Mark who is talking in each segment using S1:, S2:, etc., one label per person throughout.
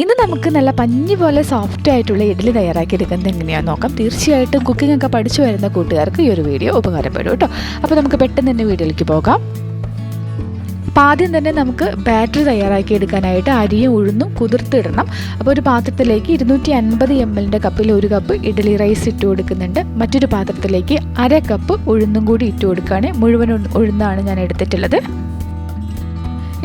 S1: ഇന്ന് നമുക്ക് നല്ല പഞ്ഞി പോലെ സോഫ്റ്റ് ആയിട്ടുള്ള ഇഡ്ഡലി തയ്യാറാക്കി എടുക്കുന്നത് എങ്ങനെയാണെന്ന് നോക്കാം. തീർച്ചയായിട്ടും കുക്കിംഗ് ഒക്കെ പഠിച്ചു വരുന്ന കൂട്ടുകാർക്ക് ഈ ഒരു വീഡിയോ ഉപകാരപ്പെടും കേട്ടോ. അപ്പോൾ നമുക്ക് പെട്ടെന്ന് തന്നെ വീഡിയോയിലേക്ക് പോകാം. അപ്പോൾ ആദ്യം തന്നെ നമുക്ക് ബാറ്ററി തയ്യാറാക്കി എടുക്കാനായിട്ട് അരിയും ഉഴുന്നും കുതിർത്തിടണം. അപ്പോൾ ഒരു പാത്രത്തിലേക്ക് ഇരുന്നൂറ്റി അൻപത് എം എല്ലിന്റെ കപ്പിൽ ഒരു കപ്പ് ഇഡ്ഡലി റൈസ് ഇട്ട് കൊടുക്കുന്നുണ്ട്. മറ്റൊരു പാത്രത്തിലേക്ക് അര കപ്പ് ഉഴുന്നും കൂടി ഇട്ട് കൊടുക്കുകയാണ്. മുഴുവൻ ഉഴുന്നാണ് ഞാൻ എടുത്തിട്ടുള്ളത്.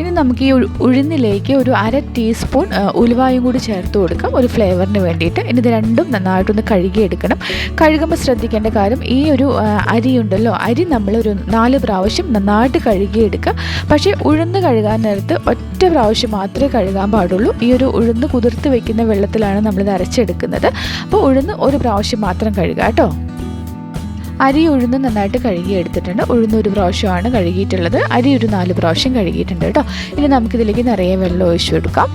S1: ഇനി നമുക്ക് ഈ ഉഴുന്നിലേക്ക് ഒരു അര ടീസ്പൂൺ ഉലുവായും കൂടി ചേർത്ത് കൊടുക്കാം. ഒരു ഫ്ലേവറിന് വേണ്ടിയിട്ട്. ഇനി ഇത് രണ്ടും നന്നായിട്ടൊന്ന് കഴുകിയെടുക്കണം. കഴുകുമ്പോൾ ശ്രദ്ധിക്കേണ്ട കാര്യം ഈ ഒരു അരി ഉണ്ടല്ലോ അരി നമ്മൾ ഒരു നാല് പ്രാവശ്യം നന്നായിട്ട് കഴുകിയെടുക്കുക. പക്ഷേ ഉഴുന്ന് കഴുകാൻ നേരത്ത് ഒറ്റ പ്രാവശ്യം മാത്രമേ കഴുകാൻ പാടുള്ളൂ. ഈ ഒരു ഉഴുന്ന് കുതിർത്ത് വെക്കുന്ന വെള്ളത്തിലാണ് നമ്മളിത് അരച്ചെടുക്കുന്നത്. അപ്പോൾ ഉഴുന്ന് ഒരു പ്രാവശ്യം മാത്രം കഴുകുക കേട്ടോ. അരി ഉഴുന്ന് നന്നായിട്ട് കഴുകി എടുത്തിട്ടുണ്ട് ഉഴുന്ന് ഒരു പ്രാവശ്യമാണ് കഴുകിയിട്ടുള്ളത്. അരി ഒരു നാല് പ്രാവശ്യം കഴുകിയിട്ടുണ്ട് കേട്ടോ. ഇനി നമുക്കിതിലേക്ക് നിറയെ വെള്ളം ഒഴിച്ചു കൊടുക്കാം.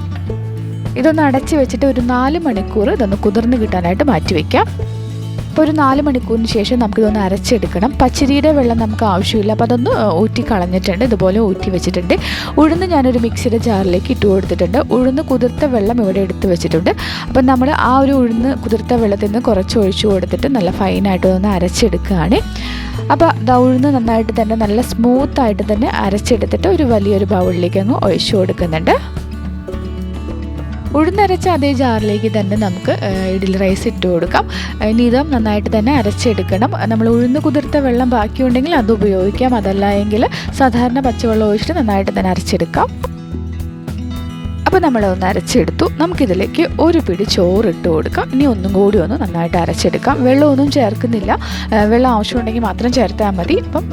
S1: ഇതൊന്ന് അടച്ചു വെച്ചിട്ട് ഒരു നാല് മണിക്കൂർ ഇതൊന്ന് കുതിർന്ന് കിട്ടാനായിട്ട് മാറ്റി വയ്ക്കാം അപ്പോൾ ഒരു നാല് മണിക്കൂറിന് ശേഷം നമുക്കിതൊന്ന് അരച്ചെടുക്കണം. പച്ചരിയുടെ വെള്ളം നമുക്ക് ആവശ്യമില്ല. അപ്പോൾ അതൊന്ന് ഊറ്റി കളഞ്ഞിട്ടുണ്ട്. ഇതുപോലെ ഊറ്റി വെച്ചിട്ടുണ്ട്. ഉഴുന്ന് ഞാനൊരു മിക്സിയുടെ ജാറിലേക്ക് ഇട്ട് കൊടുത്തിട്ടുണ്ട്. ഉഴുന്ന് കുതിർത്ത വെള്ളം ഇവിടെ എടുത്ത് വെച്ചിട്ടുണ്ട്. അപ്പം നമ്മൾ ആ ഒരു ഉഴുന്ന് കുതിർത്ത വെള്ളത്തിൽ നിന്ന് കുറച്ച് ഒഴിച്ചു കൊടുത്തിട്ട് നല്ല ഫൈനായിട്ട് ഒന്ന് അരച്ചെടുക്കുകയാണ്. അപ്പോൾ ദാ ഉഴുന്ന് നന്നായിട്ട് തന്നെ നല്ല സ്മൂത്തായിട്ട് തന്നെ അരച്ചെടുത്തിട്ട് ഒരു വലിയൊരു ബൗളിലേക്ക് അങ്ങ് ഒഴിച്ചു കൊടുക്കുന്നുണ്ട്. ഉഴുന്നരച്ച അതേ ജാറിലേക്ക് തന്നെ നമുക്ക് ഇഡ്ഡലി റൈസ് ഇട്ട് കൊടുക്കാം. ഇനി ഇതും നന്നായിട്ട് തന്നെ അരച്ചെടുക്കണം. നമ്മൾ ഉഴുന്ന് കുതിർത്ത വെള്ളം ബാക്കിയുണ്ടെങ്കിൽ അത് ഉപയോഗിക്കാം. അതല്ല എങ്കിൽ സാധാരണ പച്ചവെള്ളം ഒഴിച്ചിട്ട് നന്നായിട്ട് തന്നെ അരച്ചെടുക്കാം. അപ്പോൾ നമ്മൾ ഒന്ന് അരച്ചെടുത്തു. നമുക്കിതിലേക്ക് ഒരു പിടി ചോറ് ഇട്ട് കൊടുക്കാം. ഇനി ഒന്നും കൂടി ഒന്ന് നന്നായിട്ട് അരച്ചെടുക്കാം. വെള്ളമൊന്നും ചേർക്കുന്നില്ല. വെള്ളം ആവശ്യമുണ്ടെങ്കിൽ മാത്രം ചേർത്താൽ മതി. അപ്പം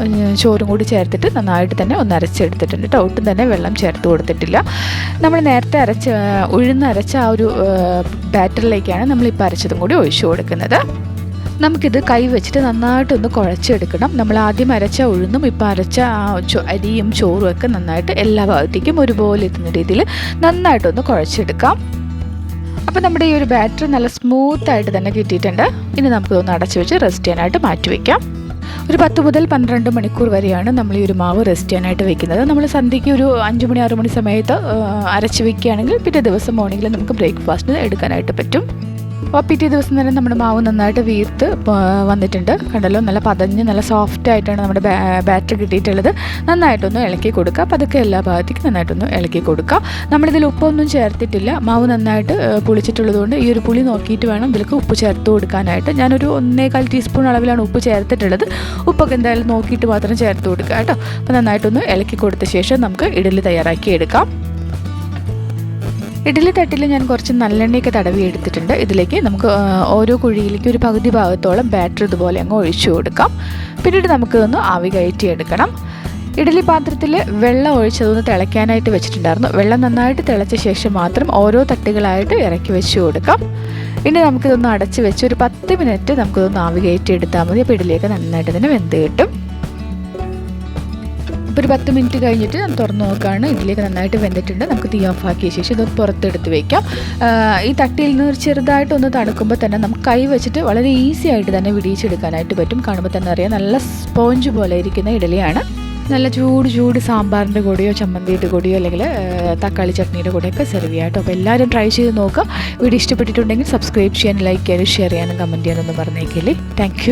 S1: ചോറും കൂടി ചേർത്തിട്ട് നന്നായിട്ട് തന്നെ ഒന്ന് അരച്ചെടുത്തിട്ടുണ്ട് കേട്ടോ. ഒട്ടും തന്നെ വെള്ളം ചേർത്ത് കൊടുത്തിട്ടില്ല. നമ്മൾ നേരത്തെ അരച്ച ഉഴുന്നരച്ച ആ ഒരു ബാറ്ററിലേക്കാണ് നമ്മളിപ്പോൾ അരച്ചതും കൂടി ഒഴിച്ചു കൊടുക്കുന്നത്. നമുക്കിത് കൈ വെച്ചിട്ട് നന്നായിട്ടൊന്ന് കുഴച്ചെടുക്കണം. നമ്മൾ ആദ്യം അരച്ച ഉഴുന്നും ഇപ്പോൾ അരച്ച അരിയും ചോറും ഒക്കെ നന്നായിട്ട് എല്ലാ ഭാഗത്തേക്കും ഒരുപോലെ എത്തുന്ന രീതിയിൽ നന്നായിട്ടൊന്ന് കുഴച്ചെടുക്കാം. അപ്പോൾ നമ്മുടെ ഈ ഒരു ബാറ്ററി നല്ല സ്മൂത്തായിട്ട് തന്നെ കിട്ടിയിട്ടുണ്ട്. ഇനി നമുക്കിതൊന്ന് അടച്ചു വെച്ച് റെസ്റ്റ് ചെയ്യാനായിട്ട് മാറ്റി വയ്ക്കാം ഒരു പത്ത് മുതൽ പന്ത്രണ്ട് മണിക്കൂർ വരെയാണ് നമ്മൾ ഈ ഒരു മാവ് റെസ്റ്റ് ചെയ്യാനായിട്ട് വെക്കുന്നത്. നമ്മൾ സന്ധ്യയ്ക്ക് ഒരു അഞ്ച് മണി ആറ് മണി സമയത്ത് അരച്ച് വെക്കുകയാണെങ്കിൽ പിറ്റേ ദിവസം മോർണിംഗിൽ നമുക്ക് ബ്രേക്ക്ഫാസ്റ്റിന് എടുക്കാനായിട്ട് പറ്റും. അപ്പോൾ പിറ്റേ ദിവസം തന്നെ നമ്മുടെ മാവ് നന്നായിട്ട് വീർത്ത് വന്നിട്ടുണ്ട്. കണ്ടല്ലോ നല്ല പതഞ്ഞ് നല്ല സോഫ്റ്റ് ആയിട്ടാണ് നമ്മുടെ ബാറ്ററി കിട്ടിയിട്ടുള്ളത്. നന്നായിട്ടൊന്ന് ഇളക്കി കൊടുക്കുക. പതുക്കെ എല്ലാ ഭാഗത്തേക്കും നന്നായിട്ടൊന്ന് ഇളക്കി കൊടുക്കുക. നമ്മളിതിൽ ഉപ്പൊന്നും ചേർത്തിട്ടില്ല. മാവ് നന്നായിട്ട് പുളിച്ചിട്ടുള്ളതുകൊണ്ട് ഈ ഒരു പുളി നോക്കിയിട്ട് വേണം ഇതിലേക്ക് ഉപ്പ് ചേർത്ത് കൊടുക്കാനായിട്ട്. ഞാനൊരു ഒന്നേകാൽ ടീസ്പൂൺ അളവിലാണ് ഉപ്പ് ചേർത്തിട്ടുള്ളത്. ഉപ്പൊക്കെ എന്തായാലും നോക്കിയിട്ട് മാത്രം ചേർത്ത് കൊടുക്കുക കേട്ടോ. അപ്പോൾ നന്നായിട്ടൊന്ന് ഇളക്കി കൊടുത്ത ശേഷം നമുക്ക് ഇഡലി തയ്യാറാക്കി എടുക്കാം. ഇഡ്ഡലി തട്ടിൽ ഞാൻ കുറച്ച് നല്ലെണ്ണയൊക്കെ തടവി എടുത്തിട്ടുണ്ട്. ഇതിലേക്ക് നമുക്ക് ഓരോ കുഴിയിലേക്ക് ഒരു പകുതി ഭാഗത്തോളം ബാറ്റർ ഇതുപോലെ അങ്ങ് ഒഴിച്ചു കൊടുക്കാം. പിന്നീട് നമുക്കിതൊന്ന് ആവി കയറ്റിയെടുക്കണം. ഇഡലി പാത്രത്തിൽ വെള്ളം ഒഴിച്ചതൊന്ന് തിളയ്ക്കാനായിട്ട് വെച്ചിട്ടുണ്ടായിരുന്നു. വെള്ളം നന്നായിട്ട് തിളച്ച ശേഷം മാത്രം ഓരോ തട്ടുകളായിട്ട് ഇറക്കി വെച്ച് കൊടുക്കാം. ഇനി നമുക്കിതൊന്ന് അടച്ച് വെച്ച് ഒരു പത്ത് മിനിറ്റ് നമുക്കിതൊന്ന് ആവി കയറ്റി എടുത്താൽ മതി. അപ്പോൾ ഇഡലിയൊക്കെ നന്നായിട്ട് തന്നെ വെന്ത് കിട്ടും. ഇപ്പോൾ ഒരു പത്ത് മിനിറ്റ് കഴിഞ്ഞിട്ട് തുറന്ന് നോക്കുകയാണ് ഇതിലേക്ക് നന്നായിട്ട് വെന്തിട്ടുണ്ട്. നമുക്ക് തീ ഓഫ് ആക്കിയ ശേഷം ഇത് പുറത്തെടുത്ത് വെക്കാം. ഈ തട്ടിയിൽ നിന്ന് ഒരു ചെറുതായിട്ടൊന്ന് തണുക്കുമ്പോൾ തന്നെ നമുക്ക് കൈ വെച്ചിട്ട് വളരെ ഈസി ആയിട്ട് തന്നെ വിടിയിച്ചെടുക്കാനായിട്ട് പറ്റും. കാണുമ്പോൾ തന്നെ അറിയാം നല്ല സ്പോഞ്ച് പോലെ ഇരിക്കുന്ന ഇഡലിയാണ്. നല്ല ചൂട് ചൂട് സാമ്പാറിന്റെ കൂടെയോ ചമ്മന്തിയുടെ കൂടെയോ അല്ലെങ്കിൽ തക്കാളി ചട്നിയുടെ കൂടെയൊക്കെ സെർവ് ചെയ്യാം കേട്ടോ. അപ്പോൾ എല്ലാവരും ട്രൈ ചെയ്ത് നോക്കുക. വീഡിയോ ഇഷ്ടപ്പെട്ടിട്ടുണ്ടെങ്കിൽ സബ്സ്ക്രൈബ് ചെയ്യാനും ലൈക്ക് ചെയ്യാനും ഷെയർ ചെയ്യാനും കമന്റ് ചെയ്യാനൊന്നും പറഞ്ഞേക്കില്ലേ താങ്ക്